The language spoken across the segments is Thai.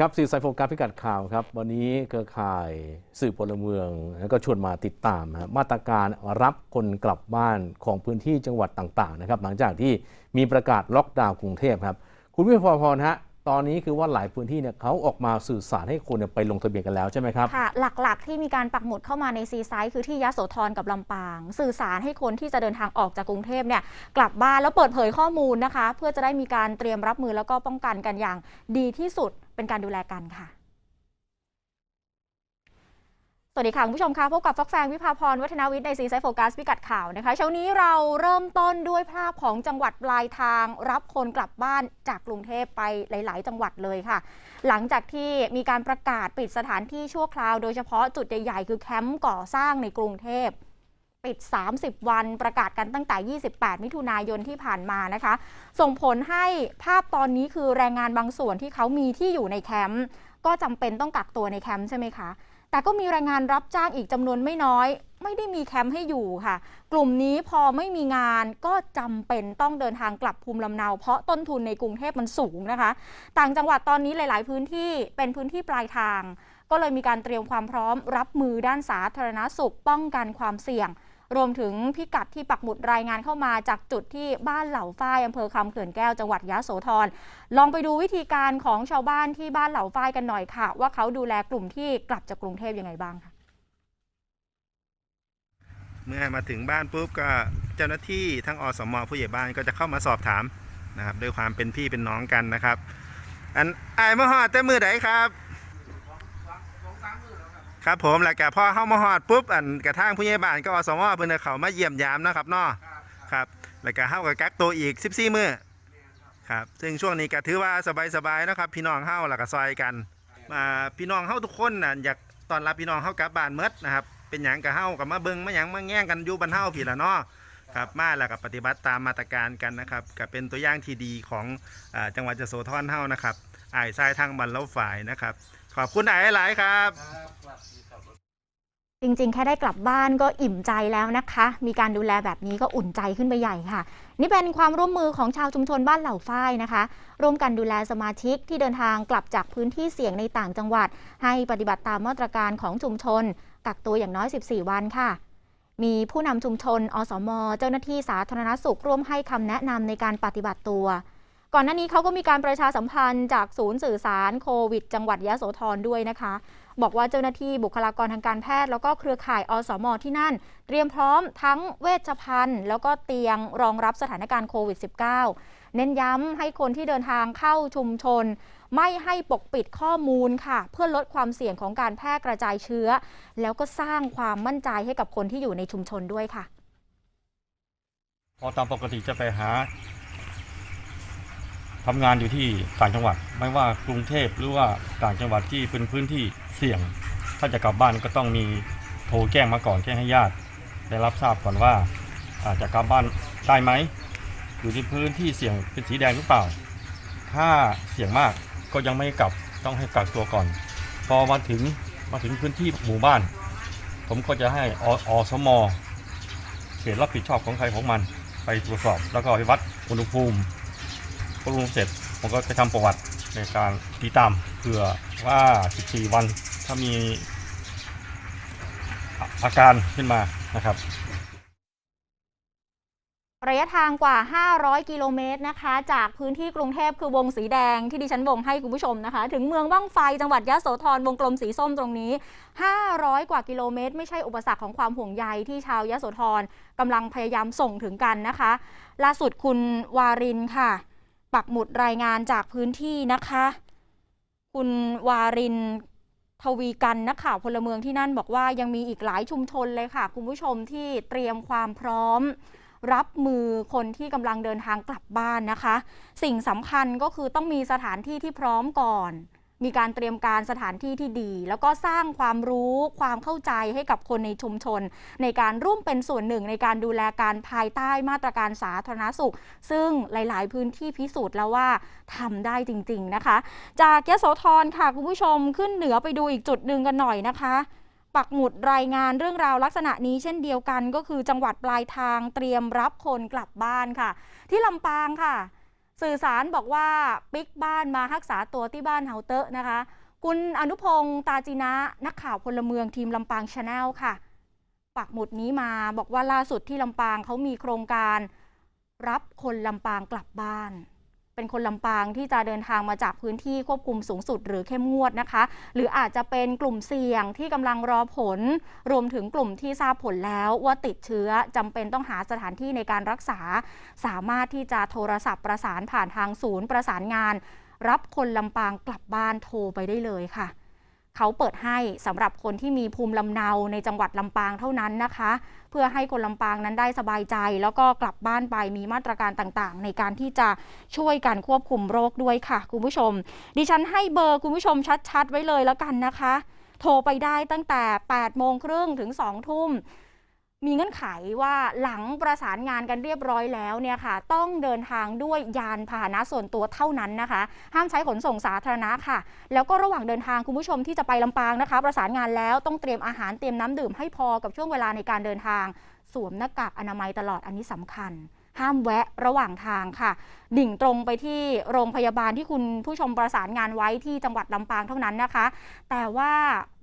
ครับสื่อสายโฟกัสพิกัดข่าวครับ วันนี้เครือข่ายสื่อพลเมืองแล้วก็ชวนมาติดตามมาตรการรับคนกลับบ้านของพื้นที่จังหวัดต่างๆนะครับหลังจากที่มีประกาศล็อกดาวน์กรุงเทพครับ คุณวิพรพรฮะตอนนี้คือว่าหลายพื้นที่เนี่ยเขาออกมาสื่อสารให้คนไปลงทะเบียนกันแล้วใช่ไหมครับค่ะหลักๆ ที่มีการปักหมุดเข้ามาในซีไซต์คือที่ยะโสธรกับลำปาง สื่อสารให้คนที่จะเดินทางออกจากกรุงเทพเนี่ยกลับบ้านแล้วเปิดเผยข้อมูลนะคะ เพื่อจะได้มีการเตรียมรับมือแล้วก็ป้องกันกันอย่างดีที่สุด เป็นการดูแลกันค่ะ สวัสดีค่ะคุณผู้ชมคะพบกับฟักแฟงวิภาพรวัฒนาวิทย์ในซีไซโฟกัสพิกัดข่าวนะคะเช้านี้เราเริ่มต้นด้วยภาพของจังหวัดปลายทาง รับคนกลับบ้านจากกรุงเทพไปหลาย ๆ จังหวัดเลยค่ะ หลังจากที่มีการประกาศปิดสถานที่ชั่วคราว โดยเฉพาะจุดใหญ่ๆคือแคมป์ก่อสร้างในกรุงเทพ ปิด 30 วันประกาศกันตั้งแต่ 28 มิถุนายนที่ผ่านมานะคะ ส่งผลให้ภาพตอนนี้คือแรงงานบางส่วนที่เขามีที่อยู่ในแคมป์ก็จำเป็นต้องกักตัวในแคมป์ใช่ไหมคะ แต่ก็มีแรงงานรับจ้างอีกจำนวนไม่น้อย ไม่ได้มีแคมป์ให้อยู่ค่ะ กลุ่มนี้พอไม่มีงานก็จำเป็นต้องเดินทางกลับภูมิลำเนา เพราะต้นทุนในกรุงเทพมันสูงนะคะ ต่างจังหวัดตอนนี้หลาย ๆ พื้นที่เป็นพื้นที่ปลายทาง ก็เลยมีการเตรียมความพร้อม รับมือด้านสาธารณสุข ป้องกันความเสี่ยง รวมถึงพิกัดที่ปักหมุดรายงานเข้ามาจากจุดที่บ้านเหล่าฝ้ายอำเภอคำเขื่อนแก้วจังหวัดยะโสธรลองไปดูวิธีการของชาวบ้านที่บ้านเหล่าฝ้ายกันหน่อยค่ะ ว่าเขาดูแลกลุ่มที่กลับจากกรุงเทพยังไงบ้างค่ะ เมื่อมาถึงบ้านปุ๊บก็เจ้าหน้าที่ทั้งอสมผู้ใหญ่บ้านก็จะเข้ามาสอบถามนะครับด้วยความเป็นพี่เป็นน้องกันนะครับ อันไอ้มาหอดแต่มือไหนครับ ครับผมแล้วก็พอเข้ามาหอดปุ๊บอันกระทั่งผู้ใหญ่บ้านก็อสมเพิ่นก็เขามาเยี่ยมยามนะครับเนาะครับแล้วก็เข้ากับกักตัวอีก 14 มื้อครับซึ่งช่วงนี้ก็ถือว่าสบายๆนะครับ พี่น้องเฮาแล้วก็ซอยกันอ่าพี่น้องเฮาทุกคนน่ะอยากต้อนรับพี่น้องเฮากลับบ้านเมดนะครับเป็นหยังกับเฮากับมาเบิ่งมาหยังมาแง่งกันอยู่บ้านเฮาพี่ละเนาะครับมาแล้วก็ปฏิบัติตามมาตรการกันนะครับก็เป็นตัวอย่างที่ดีของอาจังหวัดยโสธรเฮานะครับอ้ายทรายทางบันเล้าฝ่ายนะครับ ขอบคุณอ้ายหลายครับ จริงๆ แค่ได้กลับบ้านก็อิ่มใจแล้วนะคะ มีการดูแลแบบนี้ก็อุ่นใจขึ้นไปใหญ่ค่ะ นี่เป็นความร่วมมือของชาวชุมชนบ้านเหล่าฝ้ายนะคะ ร่วมกันดูแลสมาชิกที่เดินทางกลับจากพื้นที่เสี่ยงในต่างจังหวัด ให้ปฏิบัติตามมาตรการของชุมชน กักตัวอย่างน้อย 14 วันค่ะมีผู้นำชุมชน อสม เจ้าหน้าที่สาธารณสุขร่วมให้คำแนะนำในการปฏิบัติตัว ก่อนหน้านี้เขาก็มีการประชาสัมพันธ์จากศูนย์สื่อสารโควิด จังหวัดยะโสธรด้วยนะคะ บอกว่าเจ้าหน้าที่บุคลากรทางการแพทย์ แล้วก็เครือข่ายอสมที่นั่น เตรียมพร้อมทั้งเวชภัณฑ์ แล้วก็เตียงรองรับสถานการณ์โควิด -19 เน้นย้ำให้คนที่เดินทางเข้าชุมชน ไม่ให้ปกปิดข้อมูลค่ะ เพื่อลดความเสี่ยงของการแพร่กระจายเชื้อ แล้วก็สร้างความมั่นใจให้กับคนที่อยู่ในชุมชนด้วยค่ะพอตามปกติจะไปหา ทำงานอยู่ที่ต่างจังหวัด ไม่ว่ากรุงเทพหรือว่าต่างจังหวัดที่เป็นพื้นที่เสี่ยง ถ้าจะกลับบ้านก็ต้องมีโทรแจ้งมาก่อนแจ้งให้ญาติ ได้รับทราบก่อนว่าอาจจะกลับบ้านได้ไหมอยู่ที่พื้นที่เสี่ยงเป็นสีแดงหรือเปล่า ถ้าเสี่ยงมากก็ยังไม่กลับต้องให้กักตัวก่อน พอมาถึงมาถึงพื้นที่หมู่บ้าน ผมก็จะให้ออสมเขตรับผิดชอบของใครของมัน ไปตรวจสอบแล้วก็ไปวัดอุณหภูมิ พอรวมเสร็จผมก็ไปทำประวัติในการติดตามเผื่อว่า 14 วันถ้ามีอาอาการขึ้นมานะครับระยะทางกว่า 500 กิโลเมตรนะคะ จากพื้นที่กรุงเทพคือวงสีแดงที่ดิฉันวงให้คุณผู้ชมนะคะ ถึงเมืองบ้างไฟจังหวัดยะโสธรวงกลมสีส้มตรงนี้ 500 กว่ากิโลเมตร ไม่ใช่อุปสรรคของความห่วงใยที่ชาวยะโสธรกำลังพยายามส่งถึงกันนะคะ ล่าสุดคุณวารินค่ะ ปักหมุดรายงานจากพื้นที่นะคะ คุณวารินทวีกันนักข่าวพลเมืองที่นั่นบอกว่ายังมีอีกหลายชุมชนเลยค่ะ คุณผู้ชมที่เตรียมความพร้อม รับมือคนที่กำลังเดินทางกลับบ้านนะคะ สิ่งสำคัญก็คือต้องมีสถานที่ที่พร้อมก่อน มีการเตรียมการสถานที่ที่ดี แล้วก็สร้างความรู้ความเข้าใจให้กับคนในชุมชน ในการร่วมเป็นส่วนหนึ่งในการดูแลการภายใต้มาตรการสาธารณสุข ซึ่งหลาย ๆ พื้นที่พิสูจน์แล้วว่าทำได้จริง ๆ นะคะ จากยโสธรค่ะคุณผู้ชมขึ้นเหนือไปดูอีกจุดหนึ่งกันหน่อยนะคะปักหมุดรายงานเรื่องราวลักษณะนี้เช่นเดียวกันก็คือจังหวัดปลายทางเตรียมรับคนกลับบ้านค่ะ ที่ลำปางค่ะ สื่อสารบอกว่าปิกบ้านมารักษาตัวที่บ้านเฮาเตอะนะคะ คุณอนุพงศ์ตาจีนะนักข่าวพลเมืองทีมลำปางชาแนลค่ะ ปักหมุดนี้มาบอกว่าล่าสุดที่ลำปางเขามีโครงการ รับคนลำปางกลับบ้าน เป็นคนลำปางที่จะเดินทางมาจากพื้นที่ควบคุมสูงสุด หรือเข้มงวดนะคะ หรืออาจจะเป็นกลุ่มเสี่ยงที่กำลังรอผล รวมถึงกลุ่มที่ทราบผลแล้วว่าติดเชื้อจำเป็นต้องหาสถานที่ในการรักษา สามารถที่จะโทรศัพท์ประสานผ่านทางศูนย์ประสานงาน รับคนลำปางกลับบ้านโทรไปได้เลยค่ะ เขาเปิดให้สำหรับคนที่มีภูมิลำเนาในจังหวัดลำปางเท่านั้นนะคะ เพื่อให้คนลำปางนั้นได้สบายใจ แล้วก็กลับบ้านไปมีมาตรการต่างๆ ในการที่จะช่วยกันควบคุมโรคด้วยค่ะ คุณผู้ชม ดิฉันให้เบอร์คุณผู้ชมชัด ๆ ไว้เลยแล้วกันนะคะ โทรไปได้ตั้งแต่8โมงครึ่งถึง2ทุ่ม มีเงื่อนไขว่าหลังประสานงานกันเรียบร้อยแล้วเนี่ยค่ะ ต้องเดินทางด้วยยานพาหนะส่วนตัวเท่านั้นนะคะ ห้ามใช้ขนส่งสาธารณะค่ะ แล้วก็ระหว่างเดินทางคุณผู้ชมที่จะไปลำปางนะคะ ประสานงานแล้วต้องเตรียมอาหารเตรียมน้ำดื่มให้พอกับช่วงเวลาในการเดินทาง สวมหน้ากากอนามัยตลอดอันนี้สำคัญ ห้ามแวะระหว่างทางค่ะ ดิ่งตรงไปที่โรงพยาบาลที่คุณผู้ชมประสานงานไว้ที่จังหวัดลำปางเท่านั้นนะคะ แต่ว่า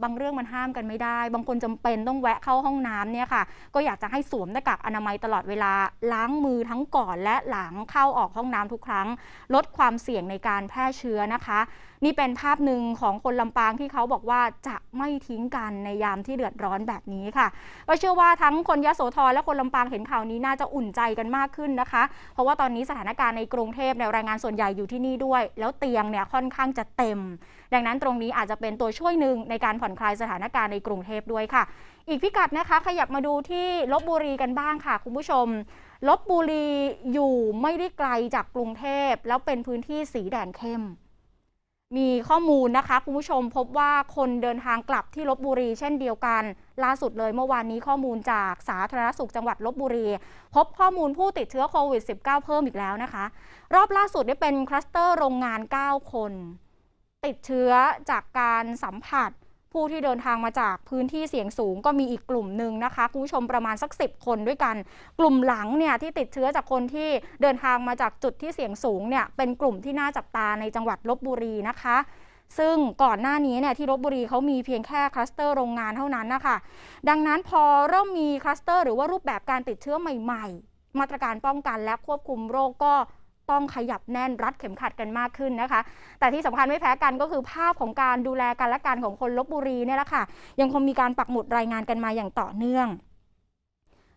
บางเรื่องมันห้ามกันไม่ได้ บางคนจำเป็นต้องแวะเข้าห้องน้ำเนี่ยค่ะ ก็อยากจะให้สวมหน้ากากอนามัยตลอดเวลาล้างมือทั้งก่อนและหลังเข้าออกห้องน้ำทุกครั้ง ลดความเสี่ยงในการแพร่เชื้อนะคะ นี่เป็นภาพหนึ่งของคนลำปางที่เขาบอกว่าจะไม่ทิ้งกันในยามที่เดือดร้อนแบบนี้ค่ะ ก็เชื่อว่าทั้งคนยโสธรและคนลำปางเห็นข่าวนี้น่าจะอุ่นใจกันมากขึ้นนะคะ เพราะว่าตอนนี้สถานการณ์ในกรุงเทพในรายงานส่วนใหญ่อยู่ที่นี่ด้วย แล้วเตียงเนี่ยค่อนข้างจะเต็ม ดังนั้นตรงนี้อาจจะเป็นตัวช่วยหนึ่งในการผ่อนคลายสถานการณ์ในกรุงเทพด้วยค่ะ อีกพิกัดนะคะ ขยับมาดูที่ลบบุรีกันบ้างค่ะ คุณผู้ชมลบบุรีอยู่ไม่ได้ไกลจากกรุงเทพแล้วเป็นพื้นที่สีแดงเข้ม มีข้อมูลนะคะคุณผู้ชมพบว่าคนเดินทางกลับที่ลบบุรี เช่นเดียวกัน ล่าสุดเลยเมื่อวานนี้ข้อมูลจากสาธารณสุขจังหวัดลบบุรี พบข้อมูลผู้ติดเชื้อโควิด -19 เพิ่มอีกแล้วนะคะ รอบล่าสุดได้เป็นคลัสเตอร์โรงงาน 9 คน ติดเชื้อจากการสัมผัส ผู้ที่เดินทางมาจากพื้นที่เสี่ยงสูงก็มีอีกกลุ่มหนึ่งนะคะคุณผู้ชมประมาณสัก 10 คนด้วยกัน กลุ่มหลังเนี่ยที่ติดเชื้อจากคนที่เดินทางมาจากจุดที่เสี่ยงสูงเนี่ยเป็นกลุ่มที่น่าจับตาในจังหวัดลบบุรีนะคะซึ่งก่อนหน้านี้เนี่ยที่ลบบุรีเขามีเพียงแค่คลัสเตอร์โรงงานเท่านั้นนะคะดังนั้นพอเริ่มมีคลัสเตอร์หรือว่ารูปแบบการติดเชื้อใหม่ ๆ มาตรการป้องกันและควบคุมโรคก็ ต้องขยับแน่นรัดเข็มขัดกันมากขึ้นนะคะ แต่ที่สำคัญไม่แพ้กันก็คือภาพของการดูแลกันและกันของคนลบบุรีเนี่ยแหละค่ะ ยังคงมีการปักหมุดรายงานกันมาอย่างต่อเนื่อง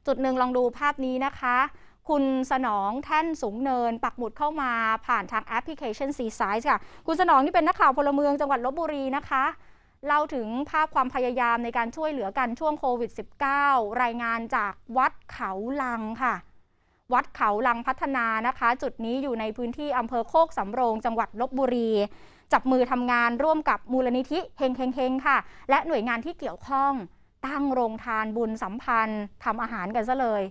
จุดหนึ่งลองดูภาพนี้นะคะ คุณสนองแท่นสูงเนิน ปักหมุดเข้ามาผ่านทางแอปพลิเคชัน C Size ค่ะ คุณสนองนี่เป็นนักข่าวพลเมืองจังหวัดลบบุรีนะคะเล่าถึงภาพความพยายามในการช่วยเหลือกันช่วงโควิด -19 รายงานจากวัดเขาลังค่ะ วัดเขาลังพัฒนานะคะ จุดนี้อยู่ในพื้นที่อำเภอโคกสำโรง จังหวัดลบบุรี จับมือทำงานร่วมกับมูลนิธิเฮงเฮงเฮงค่ะ และหน่วยงานที่เกี่ยวข้อง ตั้งโรงทานบุญสัมพันธ์ทำอาหารกันซะเลย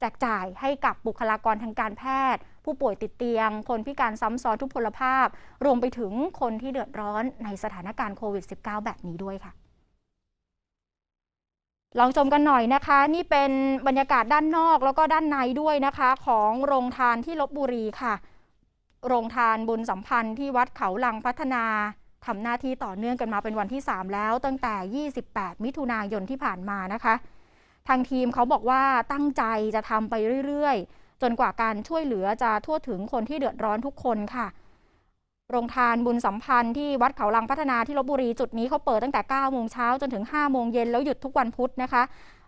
แจกจ่ายให้กับบุคลากรทางการแพทย์ ผู้ป่วยติดเตียง คนพิการซ้ำซ้อนทุพพลภาพ รวมไปถึงคนที่เดือดร้อนในสถานการณ์โควิด -19 แบบนี้ด้วยค่ะ ลองชมกันหน่อยนะคะ นี่เป็นบรรยากาศด้านนอกแล้วก็ด้านในด้วยนะคะ ของโรงทานที่ลบบุรีค่ะ โรงทานบุญสัมพันธ์ที่วัดเขาลังพัฒนาทำหน้าที่ต่อเนื่องกันมาเป็นวันที่ 3 แล้ว ตั้งแต่ 28 มิถุนายนที่ผ่านมานะคะ ทางทีมเขาบอกว่าตั้งใจจะทำไปเรื่อยๆ จนกว่าการช่วยเหลือจะทั่วถึงคนที่เดือดร้อนทุกคนค่ะ โรงทานบุญสัมพันธ์ที่วัดเขาลังพัฒนาที่ลบบุรีจุดนี้เขาเปิดตั้งแต่ 9 โมงเช้าจนถึง 5 โมงเย็นแล้วหยุดทุกวันพุธนะคะ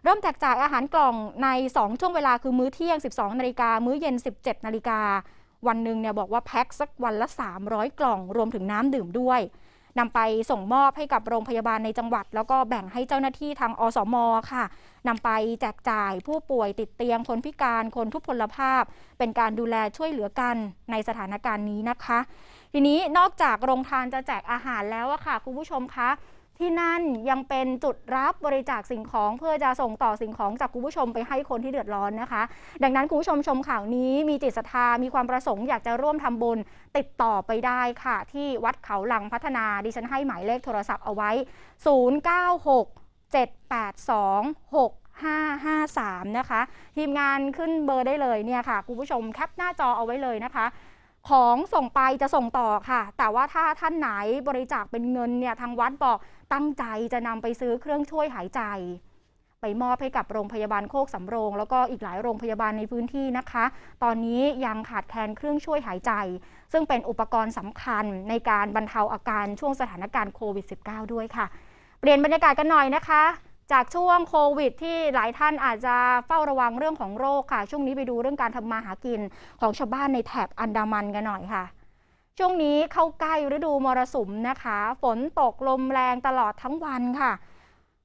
เริ่มแจกจ่ายอาหารกล่องใน 2 ช่วงเวลาคือมื้อเที่ยง 12 นาฬิกา มื้อเย็น 17 นาฬิกา วันหนึ่งเนี่ยบอกว่าแพ็คสักวันละ 300 กล่องรวมถึงน้ำดื่มด้วยนำไปส่งมอบให้กับโรงพยาบาลในจังหวัด แล้วก็แบ่งให้เจ้าหน้าที่ทางอสมค่ะนำไปแจกจ่ายผู้ป่วยติดเตียงคนพิการคนทุพพลภาพ เป็นการดูแลช่วยเหลือกันในสถานการณ์นี้นะคะ ทีนี้นอกจากโรงทานจะแจกอาหารแล้วอะค่ะคุณผู้ชมคะที่นั่นยังเป็นจุดรับบริจาคสิ่งของเพื่อจะส่งต่อสิ่งของจากคุณผู้ชมไปให้คนที่เดือดร้อนนะคะ ดังนั้นคุณผู้ชมชมข่าวนี้มีจิตศรัทธามีความประสงค์อยากจะร่วมทำบุญติดต่อไปได้ค่ะ ที่วัดเขาหลังพัฒนาดิฉันให้หมายเลขโทรศัพท์เอาไว้ 096 782 6553 นะคะ ทีมงานขึ้นเบอร์ได้เลยเนี่ยค่ะคุณผู้ชมแคปหน้าจอเอาไว้เลยนะคะ ของส่งไปจะส่งต่อค่ะ แต่ว่าถ้าท่านไหนบริจาคเป็นเงินเนี่ยทางวัดบอกตั้งใจจะนำไปซื้อเครื่องช่วยหายใจ ไปมอบให้กับโรงพยาบาลโคกสำโรง แล้วก็อีกหลายโรงพยาบาลในพื้นที่นะคะ ตอนนี้ยังขาดแคลนเครื่องช่วยหายใจ ซึ่งเป็นอุปกรณ์สำคัญในการบรรเทาอาการช่วงสถานการณ์โควิด -19 ด้วยค่ะ เปลี่ยนบรรยากาศกันหน่อยนะคะ จากช่วงโควิด ที่หลายท่านอาจจะเฝ้าระวังเรื่องของโรคค่ะ ช่วงนี้ไปดูเรื่องการทำมาหากินของชาวบ้านในแถบอันดามันกันหน่อยค่ะ ช่วงนี้เข้าใกล้ฤดูมรสุมนะคะ ฝนตกลมแรงตลอดทั้งวันค่ะ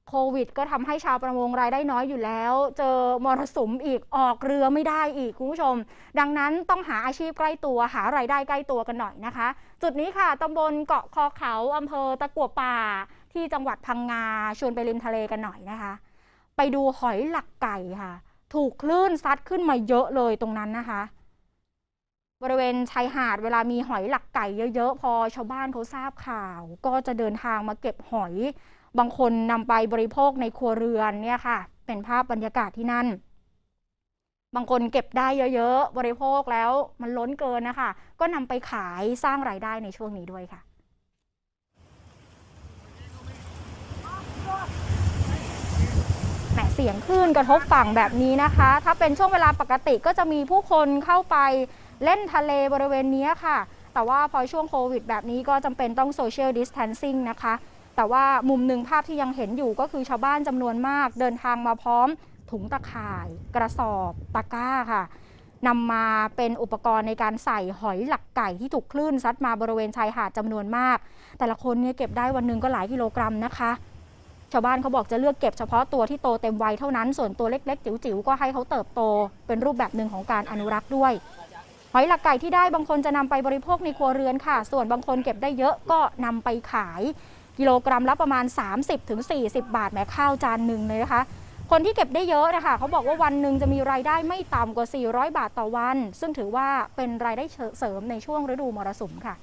โควิด ก็ทำให้ชาวประมงรายได้น้อยอยู่แล้ว เจอมรสุมอีกออกเรือไม่ได้อีกคุณผู้ชม ดังนั้นต้องหาอาชีพใกล้ตัวหารายได้ใกล้ตัวกันหน่อยนะคะ จุดนี้ค่ะตำบลเกาะคอเขาอำเภอตะกัวป่าที่จังหวัดพังงาชวนไปริมทะเลกันหน่อยนะคะ ไปดูหอยหลักไก่ค่ะ ถูกคลื่นซัดขึ้นมาเยอะเลยตรงนั้นนะคะ บริเวณชายหาดเวลามีหอยหลักไก่เยอะๆ พอชาวบ้านเขาทราบข่าว ก็จะเดินทางมาเก็บหอย บางคนนำไปบริโภคในครัวเรือนเนี่ยค่ะ เป็นภาพบรรยากาศที่นั่นบางคนเก็บได้เยอะ ๆ บริโภคแล้วมันล้นเกินนะคะ ก็นำไปขายสร้างรายได้ในช่วงนี้ด้วยค่ะ แหม เสียงคลื่นกระทบฝั่งแบบนี้นะคะ ถ้าเป็นช่วงเวลาปกติก็จะมีผู้คนเข้าไปเล่นทะเลบริเวณนี้ค่ะ แต่ว่าพอช่วงโควิดแบบนี้ก็จำเป็นต้องโซเชียลดิส a ทนซิ่งนะคะ แต่ว่ามุมหนึ่งภาพที่ยังเห็นอยู่ก็คือชาวบ้านจำนวนมาก เดินทางมาพร้อม ถุงตะข่าย กระสอบตะกร้าค่ะนำมาเป็นอุปกรณ์ในการใส่หอยหลักไก่ที่ถูกคลื่นซัดมาบริเวณชายหาดจำนวนมาก แต่ละคนเนี่ยเก็บได้วันหนึ่งก็หลายกิโลกรัมนะคะ ชาวบ้านเขาบอกจะเลือกเก็บเฉพาะตัวที่โตเต็มวัยเท่านั้น ส่วนตัวเล็ก ๆ จิ๋วๆ ก็ให้เขาเติบโต เป็นรูปแบบหนึ่งของการอนุรักษ์ด้วย หอยหลักไก่ที่ได้บางคนจะนำไปบริโภคในครัวเรือนค่ะ ส่วนบางคนเก็บได้เยอะก็นำไปขาย กิโลกรัมละประมาณ 30-40 บาทแม้ข้าวจานหนึ่งเลยนะคะคนที่เก็บได้เยอะนะคะเขาบอกว่าวันหนึ่งจะมีรายได้ไม่ต่ำกว่า 400 บาทต่อวัน ซึ่งถือว่าเป็นรายได้เสริมในช่วงฤดูมรสุมค่ะ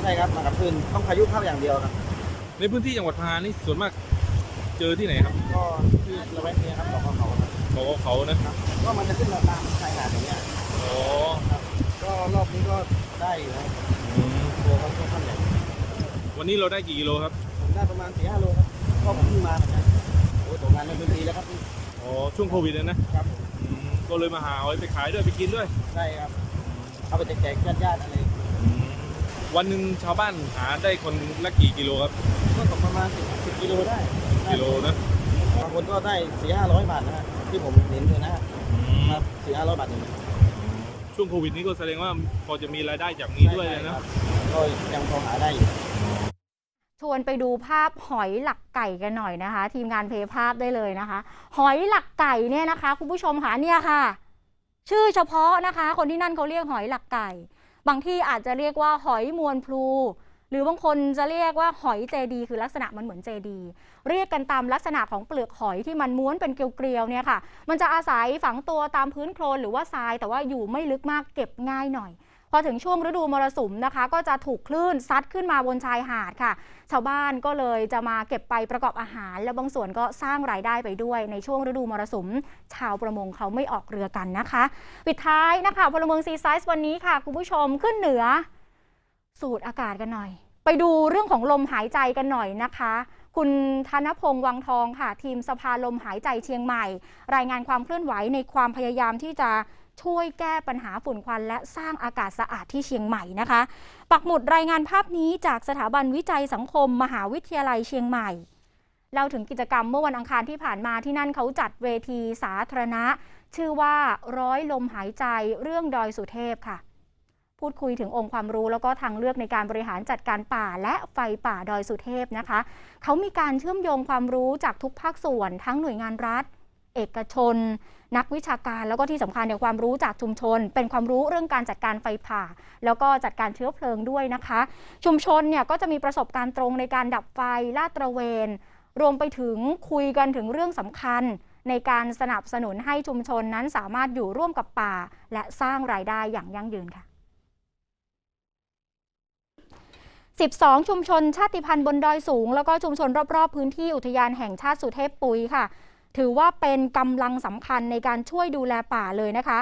ใช่ครับมากับคืนต้องพายุเข้าอย่างเดียวครับ ในพื้นที่จังหวัดพานี่ส่วนมากเจอที่ไหนครับก็ที่ละแวกนี้ครับดอกเขาครับบอกว่าเขานะก็มันจะขึ้นมาตามชายหาดอย่างเงี้ยอ๋อก็รอบนี้ก็ได้อยู่นะอืมตัวเขาค่อนข้างใหญ่วันนี้เราได้กี่กิโลครับผมได้ประมาณสี่ห้าโลครับก็ผมเพิ่งมาเหมือนกันโอ้ยตกงานในพื้นที่แล้วครับอ๋อช่วงโควิดเลยนะครับอืมก็เลยมาหาเอาไปขายด้วยไปกินด้วยได้ครับเอาไปแจกๆญาติๆอะไรอืม วันหนึ่งชาวบ้านหาได้คนละกี่กิโลครับ ก็ตกประมาณสิบสิบกิโลได้กิโลนะบางคนก็ได้สี่ห้าร้อยบาทนะฮะที่ผมเห็นเลยนะฮะอืมครับสี่ห้าร้อยบาทเองช่วงโควิดนี้ก็แสดงว่าพอจะมีรายได้จากนี้ด้วยเลยนะก็ยังพอหาได้อยู่ชวนไปดูภาพหอยหลักไก่กันหน่อยนะคะ ทีมงานเพย์ภาพได้เลยนะคะ หอยหลักไก่เนี่ยนะคะ คุณผู้ชมค่ะเนี่ยค่ะ ชื่อเฉพาะนะคะ คนที่นั่นเขาเรียกหอยหลักไก่ บางที่อาจจะเรียกว่าหอยมวลพลู หรือบางคนจะเรียกว่าหอยเจดี คือลักษณะมันเหมือนเจดี เรียกกันตามลักษณะของเปลือกหอยที่มันม้วนเป็นเกลียวๆเนี่ยค่ะ มันจะอาศัยฝังตัวตามพื้นโคลนหรือว่าทรายแต่ว่าอยู่ไม่ลึกมากเก็บง่ายหน่อย พอถึงช่วงฤดูมรสุมนะคะ ก็จะถูกคลื่นซัดขึ้นมาบนชายหาดค่ะ ชาวบ้านก็เลยจะมาเก็บไปประกอบอาหาร และบางส่วนก็สร้างรายได้ไปด้วย ในช่วงฤดูมรสุม ชาวประมงเขาไม่ออกเรือกันนะคะ ปิดท้ายนะคะพลเมืองซีไซส์วันนี้ค่ะ คุณผู้ชมขึ้นเหนือ สูดอากาศกันหน่อย ไปดูเรื่องของลมหายใจกันหน่อยนะคะคุณธนพงษ์วังทองค่ะ ทีมสภาลมหายใจเชียงใหม่ รายงานความเคลื่อนไหวในความพยายามที่จะ ช่วยแก้ปัญหาฝุ่นควัน และสร้างอากาศสะอาดที่เชียงใหม่นะคะ ปักหมุดรายงานภาพนี้จากสถาบันวิจัยสังคม มหาวิทยาลัยเชียงใหม่เล่าถึงกิจกรรมเมื่อวันอังคารที่ผ่านมาที่นั่นเขาจัดเวทีสาธารณะ ชื่อว่าร้อยลมหายใจเรื่องดอยสุเทพค่ะ พูดคุยถึงองค์ความรู้แล้วก็ทางเลือกในการบริหารจัดการป่าและไฟป่าดอยสุเทพนะคะ เขามีการเชื่อมโยงความรู้จากทุกภาคส่วนทั้งหน่วยงานรัฐ เอกชน นักวิชาการ แล้วก็ที่สำคัญเนี่ยความรู้จากชุมชน เป็นความรู้เรื่องการจัดการไฟป่า แล้วก็จัดการเชื้อเพลิงด้วยนะคะ ชุมชนเนี่ยก็จะมีประสบการณ์ตรงในการดับไฟลาดตระเวน รวมไปถึงคุยกันถึงเรื่องสำคัญในการสนับสนุนให้ชุมชนนั้นสามารถอยู่ร่วมกับป่า และสร้างรายได้อย่างยั่งยืนค่ะ 12 ชุมชนชาติพันธุ์บนดอยสูง แล้วก็ชุมชนรอบ ๆ พื้นที่อุทยานแห่งชาติสุเทพปุยค่ะ ถือว่าเป็นกำลังสำคัญในการช่วยดูแลป่าเลยนะคะ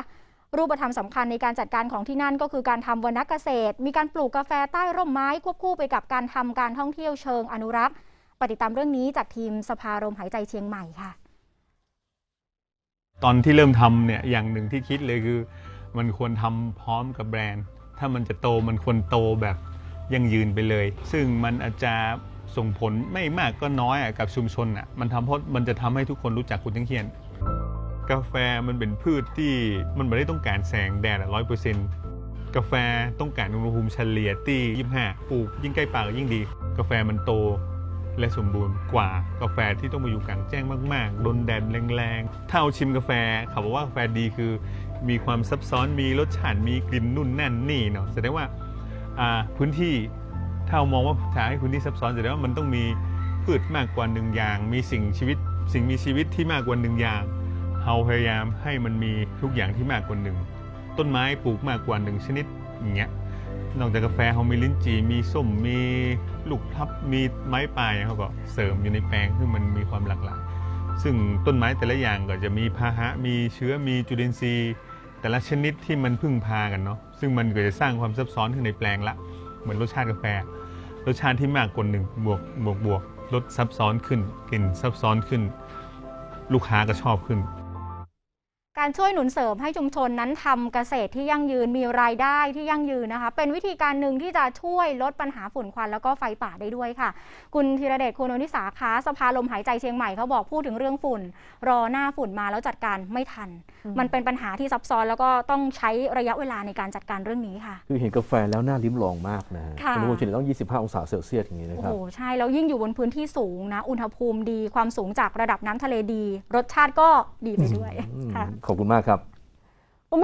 รูปธรรมสำคัญในการจัดการของที่นั่นก็คือการทำวรรณเกษตร มีการปลูกกาแฟใต้ร่มไม้ควบคู่ไปกับการทำการท่องเที่ยวเชิงอนุรักษ์ปฏิตามเรื่องนี้จากทีมสภาลมหายใจเชียงใหม่ค่ะ ตอนที่เริ่มทำเนี่ยอย่างหนึ่งที่คิดเลยคือ มันควรทำพร้อมกับแบรนด์ ถ้ามันจะโตมันควรโตแบบยั่งยืนไปเลย ซึ่งมันอาจจะ ส่งผลไม่มากก็น้อยกับชุมชนอะมันทำเพราะมันจะทำให้ทุกคนรู้จักคุณทั้งเขียน กาแฟมันเป็นพืชที่มันไม่ได้ต้องการแสงแดดร้อยเปอร์เซ็นต์กาแฟต้องการอุณหภูมิเฉลี่ยที่ 25ปลูกยิ่งใกล้ป่าก็ยิ่งดี กาแฟมันโตและสมบูรณ์กว่ากาแฟที่ต้องมาอยู่กลางแจ้งมากๆโดนแดดแรงๆ ถ้าเอาชิมกาแฟเขาบอกว่ากาแฟดีคือ มีความซับซ้อนมีรสชาติมีกลิ่นนุ่นนั่นนี่เนาะแสดงว่าพื้นที่ ถ้าเรามองว่าถ้าให้พื้นที่ซับซ้อนแสดงว่ามันต้องมีพืชมากกว่าหนึ่งอย่าง มีสิ่งชีวิต สิ่งมีชีวิตที่มากกว่าหนึ่งอย่างเราพยายามให้มันมีทุกอย่างที่มากกว่าหนึ่งต้นไม้ปลูกมากกว่าหนึ่งชนิดอย่างเงี้ยนอกจากกาแฟเขามีลิ้นจี่มีส้มมีลูกพลับมีไม้ปลายเขาก็เสริมอยู่ในแปลงซึ่มันมีความหลากหลายซึ่งต้นไม้แต่ละอย่างก็จะมีพาหะมีเชื้อมีจุลินทรีย์ แต่ละชนิดที่มันพึ่งพากันเนาะซึ่งมันก็จะสร้างความซับซ้อนขึ้นในแปลงละ เหมือนรสชาติกาแฟ รสชาติที่มากกว่าหนึ่งบวกบวกบวกรสซับซ้อนขึ้นกลิ่นซับซ้อนขึ้น ลูกค้าก็ชอบขึ้น การช่วยหนุนเสริมให้ชุมชนนั้นทำเกษตรที่ยั่งยืนมีรายได้ที่ยั่งยืนนะคะ เป็นวิธีการหนึ่งที่จะช่วยลดปัญหาฝุ่นควันแล้วก็ไฟป่าได้ด้วยค่ะ คุณธีรเดชคุณอนิสาขาสภาลมหายใจเชียงใหม่เขาบอกพูดถึงเรื่องฝุ่น รอหน้าฝุ่นมาแล้วจัดการไม่ทัน มันเป็นปัญหาที่ซับซ้อนแล้วก็ต้องใช้ระยะเวลาในการจัดการเรื่องนี้ค่ะ คือเห็นกาแฟแล้วน่าลิ้มลองมากนะฮะค่ะอุณหภูมิเฉลี่ยต้อง 25 องศาเซลเซียสอย่างนี้นะโอ้ครัโหบใช่แล้วยิ่งอยู่บนพื้นที่สูงนะอุณหภูมิดีความสูงจากระดับน้ำทะเลดี รสชาติก็ดีไปด้วยอืมค่ะขอบคุณมากครับ